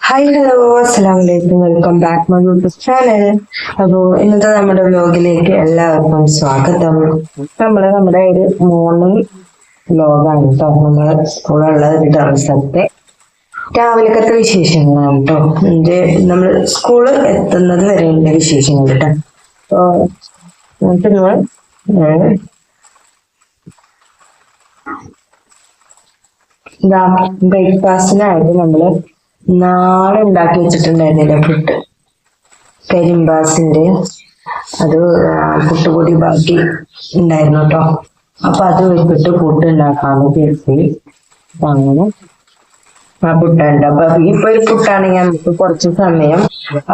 Hi hello അസ്സാം വലൈക്കും welcome back my YouTube channel അപ്പോ ഇന്നത്തെ നമ്മുടെ വ്ലോഗിലേക്ക് എല്ലാവർക്കും സ്വാഗതം. നമ്മൾ നമ്മുടെ ഒരു മോർണിംഗ് വ്ലോഗാണ് കേട്ടോ നമ്മൾ സ്കൂളുള്ള ഒരു ദിവസത്തെ രാവിലത്തെ വിശേഷങ്ങളാണ് കേട്ടോ എന്റെ നമ്മൾ സ്കൂൾ എത്തുന്നത് വരെയുള്ള വിശേഷങ്ങൾ കേട്ടോ അപ്പൊ നമുക്ക് നമ്മൾ ഏഹ്, ബ്രേക്ക്ഫാസ്റ്റിനായിരുന്നു നമ്മൾ. നാളെ ഉണ്ടാക്കി വെച്ചിട്ടുണ്ടായിരുന്നില്ല പുട്ട്? കരിമ്പാസിന്റെ. അത് പുട്ടുപൊടി ബാക്കി ഉണ്ടായിരുന്നു കേട്ടോ. അപ്പൊ അത് വെച്ചിട്ട് പുട്ട് ഉണ്ടാക്കാന്ന് കരുതി. അങ്ങനെ ആ പുട്ടുണ്ട് അപ്പൊ ഇപ്പൊ ഒരു പുട്ടാണെങ്കിൽ നമുക്ക് കുറച്ച് സമയം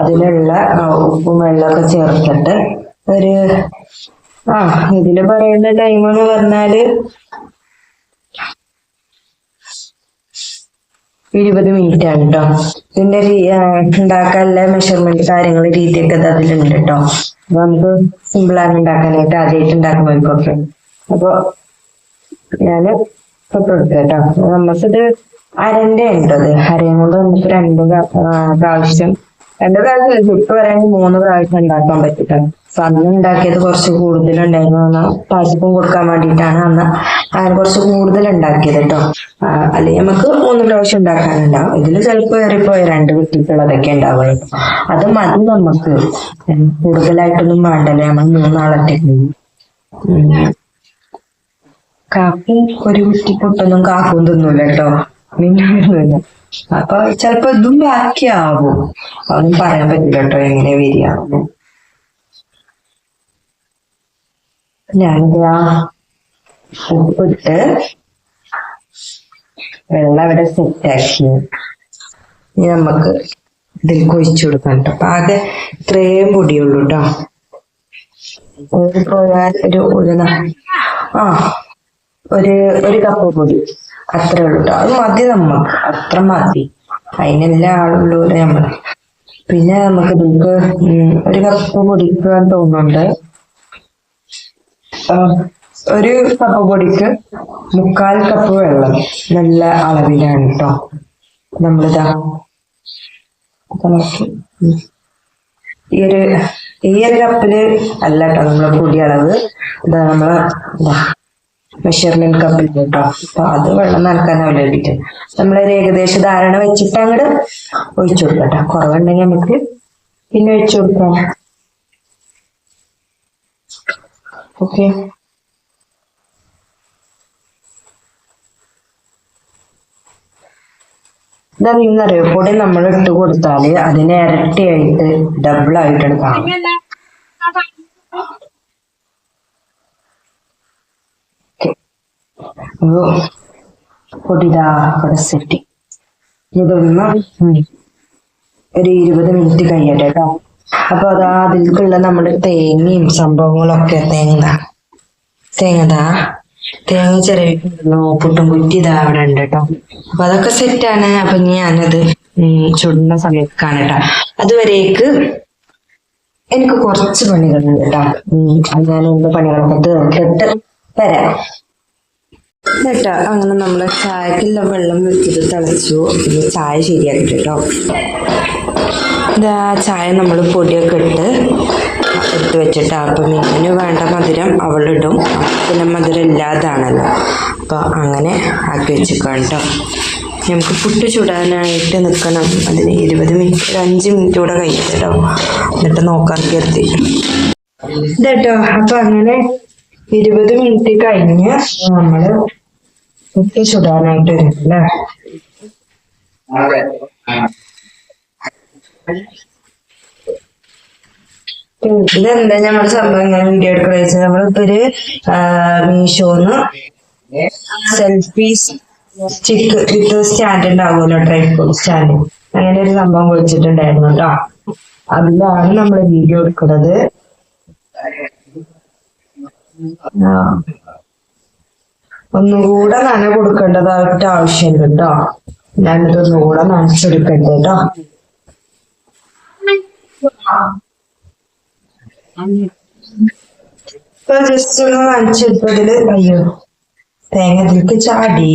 അതിലുള്ള ഉപ്പും വെള്ളമൊക്കെ ചേർത്തിട്ട് ഒരു ആ ഇതിൽ പറയുന്ന ടൈം എന്ന് പറഞ്ഞാൽ ഇരുപത് മിനിറ്റ് ആണ് കേട്ടോ ഇതിന്റെ ഉണ്ടാക്കാനുള്ള മെഷർമെന്റ് കാര്യങ്ങൾ രീതിയൊക്കെ അതിലുണ്ട് കേട്ടോ അപ്പൊ നമുക്ക് സിമ്പിൾ ആണ് ഉണ്ടാക്കാനായിട്ട് ആദ്യമായിട്ട് ഉണ്ടാക്കുമ്പോഴേക്കൊക്കെ അപ്പൊ ഞാൻ തൊട്ട് കൊടുക്കാം കേട്ടോ നമുക്കിത് അരന്റെ അത് അരയും കൊണ്ട് നമുക്ക് രണ്ട് പ്രാവശ്യം രണ്ട് പ്രാവശ്യം ഇപ്പൊ വരാണെങ്കിൽ മൂന്ന് പ്രാവശ്യം ഉണ്ടാക്കാൻ പറ്റിട്ടോ അപ്പൊ അന്ന് ഉണ്ടാക്കിയത് കുറച്ച് കൂടുതലുണ്ടായിരുന്നു. അന്ന് പാചകം കൊടുക്കാൻ വേണ്ടിയിട്ടാണ് അന്ന് അങ്ങനെ കുറച്ച് കൂടുതൽ ഉണ്ടാക്കിയത് കേട്ടോ അല്ലെങ്കിൽ നമുക്ക് മൂന്ന് പ്രാവശ്യം ഉണ്ടാക്കാനുണ്ടാവും ഇതിൽ ചിലപ്പോൾ ഏറിപ്പോ രണ്ട് കുട്ടിക്കുള്ളതൊക്കെ ഉണ്ടാവുള്ളൂ. അത് മതി നമുക്ക് കൂടുതലായിട്ടൊന്നും വേണ്ടല്ലേ? നമ്മൾ മൂന്നാളൊക്കെ. കാക്കും ഒരു കുറ്റി പൊട്ടൊന്നും കാക്കും തിന്നൂല കേട്ടോ. മിന്നുന്നില്ല അപ്പൊ ചിലപ്പോ ഇതും ബാക്കിയാവും. അതൊന്നും പറയാൻ പറ്റില്ല കേട്ടോ എങ്ങനെ വരികയാവുന്നു ഞാനിതാ ഉപ്പിട്ട് വെള്ളം ഇവിടെ സെറ്റാക്കി. ഇനി നമുക്ക് ഇതിൽ കൊഴിച്ചു കൊടുക്കാം കേട്ടോ. അപ്പൊ ആകെ ഇത്രയും പൊടിയുള്ളൂ കേട്ടോ ഒരു ഒരു ആ ഒരു ഒരു കപ്പ് പൊടി. അത്രേ ഉള്ളൂ കേട്ടോ അത് മതി നമുക്ക് അത്ര മതി. അതിനെല്ലാം ആളുള്ളൂ നമ്മൾ പിന്നെ നമുക്ക് ഇതിൽക്ക് ഒരു കപ്പ് പൊടിക്കാൻ തോന്നുന്നുണ്ട്. ഒരു കപ്പ് പൊടിക്ക് മുക്കാൽ കപ്പ് വെള്ളം. നല്ല അളവിലാണ് കേട്ടോ നമ്മളിതാ. ഈ ഒരു ഈ ഒരു കപ്പിൽ അല്ല കേട്ടോ നമ്മളെ പൊടി അളവ്. ഇതാ നമ്മളെ മെഷർമെന്റ് കപ്പിൽ കേട്ടോ അപ്പൊ അത് വെള്ളം നനക്കാനാവില്ല വേണ്ടിട്ട് നമ്മളൊരു ഏകദേശ ധാരണ വെച്ചിട്ട് അങ്ങോട്ട് ഒഴിച്ചു കൊടുക്കട്ടെ കുറവുണ്ടെങ്കിൽ നമുക്ക് പിന്നെ ഒഴിച്ചു കൊടുക്കാം. ഓക്കെ. ഇതാ നിന്നറിയോ പൊടി നമ്മൾ ഇട്ട് കൊടുത്താൽ അതിനെ ഇരട്ടിയായിട്ട് ഡബിൾ ആയിട്ട് എടുക്കാം പൊടിതാ സെറ്റ് ഇതൊന്ന് ഒരു ഇരുപത് മിനിറ്റ് കഴിയട്ടെ കേട്ടോ. അപ്പൊ അതാ അതിലേക്കുള്ള നമ്മുടെ തേങ്ങയും സംഭവങ്ങളൊക്കെ തേങ്ങ. തേങ്ങതാ. തേങ്ങ ചെറിയ പുട്ടും കുറ്റി ഇതാ അവിടെ ഉണ്ട് കേട്ടോ. അപ്പൊ അതൊക്കെ സെറ്റാണ് അപ്പൊ ഞാനത് ചുടുന്ന സമയത്ത് കേട്ടോ അതുവരേക്ക് എനിക്ക് കുറച്ച് പണികളുണ്ട് കേട്ടോ. ഞാൻ എന്റെ പണികളൊക്കെ തീർത്തിട്ട് വരാം. കേട്ടോ അങ്ങനെ നമ്മൾ ചായക്കുള്ള വെള്ളം വെച്ചിട്ട് തിളച്ചു. പിന്നെ ചായ ശരിയാക്കി ഇതാ ചായ നമ്മൾ പൊടിയൊക്കെ ഇട്ട് എടുത്ത് വെച്ചിട്ട് അപ്പം മീനിന് വേണ്ട മധുരം അവളിടും. പിന്നെ മധുരം ഇല്ലാതാണല്ലോ. അപ്പോൾ അങ്ങനെ ആക്കി വെച്ചിക്കാം കേട്ടോ. നമുക്ക് പുട്ട് ചുടാനായിട്ട് നിൽക്കണം. അതിന് ഇരുപത് മിനിറ്റ് അഞ്ച് മിനിറ്റ് കൂടെ കഴിച്ചിട്ടോ എന്നിട്ട് നോക്കാൻ കരുതി. ഇതേട്ടോ അപ്പൊ അങ്ങനെ ഇരുപത് മിനിറ്റ് കഴിഞ്ഞ് നമ്മൾ പുട്ട് ചുടാനായിട്ട് വരും അല്ലേ? ഇതെന്താ നമ്മുടെ സംഭവം ഞാൻ വീഡിയോ എടുക്കണ വെച്ചാൽ നമ്മളിപ്പോ ഒരു മീഷോന്ന് സെൽഫീസ് സ്റ്റിക്ക് വിത്ത് സ്റ്റാൻഡ് ഉണ്ടാവുമല്ലോ ട്രൈപോഡ് സ്റ്റാൻഡ് അങ്ങനെ ഒരു സംഭവം വിളിച്ചിട്ടുണ്ടായിരുന്നു കേട്ടോ. അതിലാണ് നമ്മൾ വീഡിയോ എടുക്കുന്നത്. ഒന്നുകൂടെ നന കൊടുക്കേണ്ടതായിട്ട് ആവശ്യമുണ്ട് കേട്ടോ. ഞാനിത് ഒന്നുകൂടെ നനച്ചെടുക്കട്ടെ കേട്ടോ. ഇപ്പൊ ജസ്റ്റ് ഒന്ന് നനച്ചെടുത്തതിൽ അയ്യോ തേങ്ങ ഇതിലേക്ക് ചാടി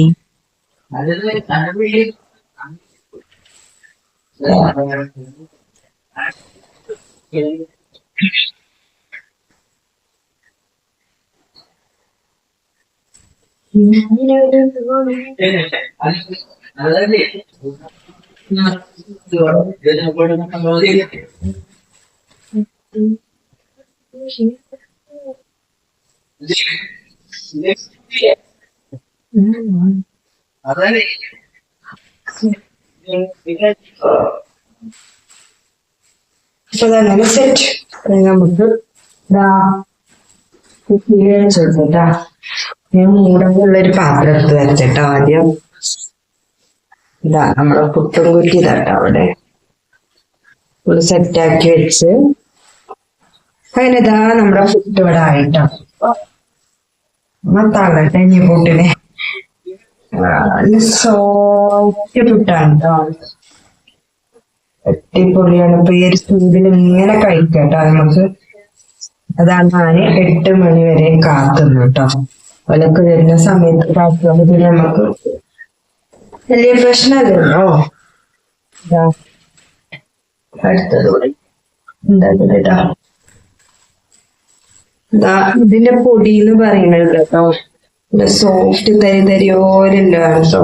അപ്പൊ അതങ്ങനെ സെറ്റ് നമുക്ക് ഇതാ ഒരു പാത്രം എടുത്ത് വെച്ചിട്ടോ ആദ്യം. ഇതാ നമ്മുടെ പുട്ടും കുറ്റി ഇതാട്ടോ അവിടെ ഒരു സെറ്റാക്കി വെച്ച്. അങ്ങനെ നമ്മുടെ പുട്ട് ഇവിടെ ആയിട്ടോ. മത്താകട്ടെ ഇനി പുട്ടിനെ. സോഫ്റ്റ് പുട്ടാണ് കേട്ടോ അടിപൊളിയാണ്. ഇപ്പൊ ഇങ്ങനെ കഴിക്കട്ടോ നമുക്ക്. അതാണ് ഞാൻ എട്ട് മണി വരെ കാത്തുന്നു കേട്ടോ ഒലക്ക് വരുന്ന സമയത്ത് കാത്തുന്നത് നമുക്ക് വലിയ പ്രശ്നമല്ലല്ലോ ഇതാ. അടുത്തത് ഇതാ ഇതിന്റെ പൊടി എന്ന് പറയുന്നത് കേട്ടോ സോഫ്റ്റ് തരി തരിയോരല്ലോ കേട്ടോ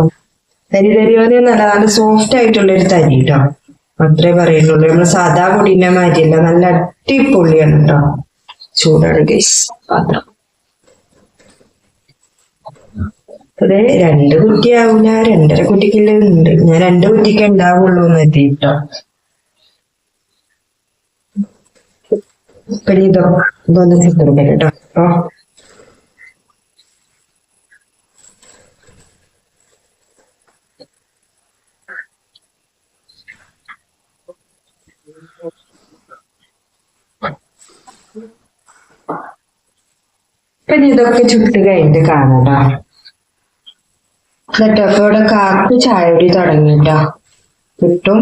തരി തരിയോരെന്നല്ല നല്ല സോഫ്റ്റ് ആയിട്ടുള്ള ഒരു തരി കേട്ടോ അത്രേ പറയുന്നുള്ളൂ. നമ്മൾ സാധാ പൊടിന്റെ മാറ്റിയല്ല നല്ല അടിപൊളിയാണ് കേട്ടോ ചൂടാണ് ഗൈസ് പാത്രം. അതെ രണ്ട് കുട്ടിയാവൂല രണ്ടര കുട്ടിക്കില്ലേ ഉണ്ട്. ഞാൻ രണ്ട് കുട്ടിക്ക് ഉണ്ടാവുള്ളൂ എന്ന് ഓ. പിന്നെ ഇതൊക്കെ ചുട്ട് കഴിഞ്ഞിട്ട് കാണാട്ടോ എന്നിട്ടോ കാത്ത് ചായടി തുടങ്ങിട്ടോ. കിട്ടും.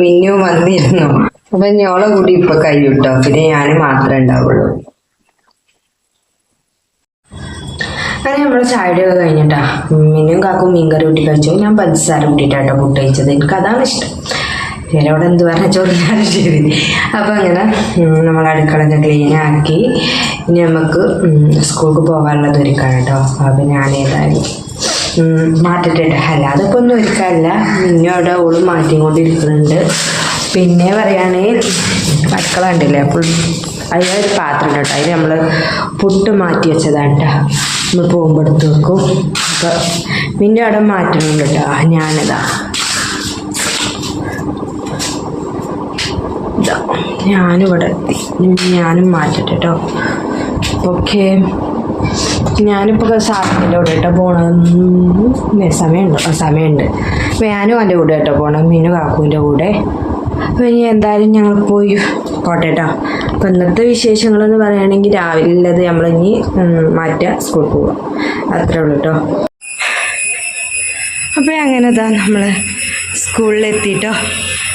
മിന്നു വന്നിരുന്നു. അപ്പൊ ഞോളെ കൂടി ഇപ്പൊ കഴിയൂട്ടോ. പിന്നെ ഞാൻ മാത്രമേ ഉണ്ടാവുള്ളൂ. അങ്ങനെ നമ്മൾ ചായയുടെ ഒക്കെ കഴിഞ്ഞിട്ടാ. മിന്നും കാക്കും മീൻകറി കൂട്ടി കഴിച്ചു. ഞാൻ പഞ്ചസാര കൂട്ടിയിട്ടാട്ടോ പുട്ട് കഴിച്ചത്. എനിക്ക് അതാണ് ഇഷ്ടം. ചിലവിടെ എന്ത് പറഞ്ഞ ചോറിനാണ് ശരി അപ്പോൾ അങ്ങനെ നമ്മൾ അടുക്കളൊക്കെ ക്ലീൻ ആക്കി. ഇനി നമുക്ക് സ്കൂൾക്ക് പോകാനുള്ളത് ഒരുക്കണം കേട്ടോ അപ്പം ഞാൻ ഏതായാലും ഉം, അല്ല അതിപ്പോൾ ഒന്നും ഒരുക്കാനില്ല. ഇനി അവിടെ ഓളും മാറ്റിക്കൊണ്ടിരിക്കുന്നുണ്ട്. പിന്നെ പറയുകയാണെങ്കിൽ അടുക്കള ഉണ്ടല്ലേ ഫുൾ ഒരു പാത്രം കേട്ടോ. അതിന് നമ്മൾ പുട്ട് മാറ്റി വെച്ചതാണ് കേട്ടോ നമ്മൾ പോകുമ്പോൾ എടുത്ത് വെക്കും. അപ്പം പിന്നെ അവിടെ മാറ്റണുണ്ട് കേട്ടോ ഞാനിതാ. ഇതാ ഇവിടെ എത്തി. ഞാനും മാറ്റട്ടെ കേട്ടോ ഓക്കെ. ഞാനിപ്പോൾ സാറിന്റെ കൂടെ കേട്ടോ പോകണം സമയമുണ്ട്. സമയമുണ്ട്. ഞാനും എന്റെ കൂടെ കേട്ടോ പോകണം മീനു കാക്കുവിന്റെ കൂടെ. അപ്പോൾ ഇനി എന്തായാലും ഞങ്ങൾ പോയി പോട്ടെ കേട്ടോ അപ്പം ഇന്നത്തെ വിശേഷങ്ങളെന്ന് പറയുകയാണെങ്കിൽ രാവിലെ ഉള്ളത് നമ്മളിനി മാറ്റുക സ്കൂളിൽ പോവുക അത്രേ ഉള്ളൂ കേട്ടോ അപ്പോൾ അങ്ങനെ ഇതാ നമ്മൾ സ്കൂളിലെത്തിട്ടോ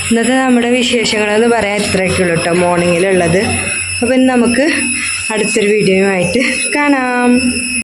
ഇന്നത്തെ നമ്മുടെ വിശേഷങ്ങളെന്ന് പറയാൻ ഇത്രയൊക്കെ ഉള്ളൂ കേട്ടോ മോർണിംഗിലുള്ളത് അപ്പം നമുക്ക് അടുത്തൊരു വീഡിയോയുമായിട്ട് കാണാം.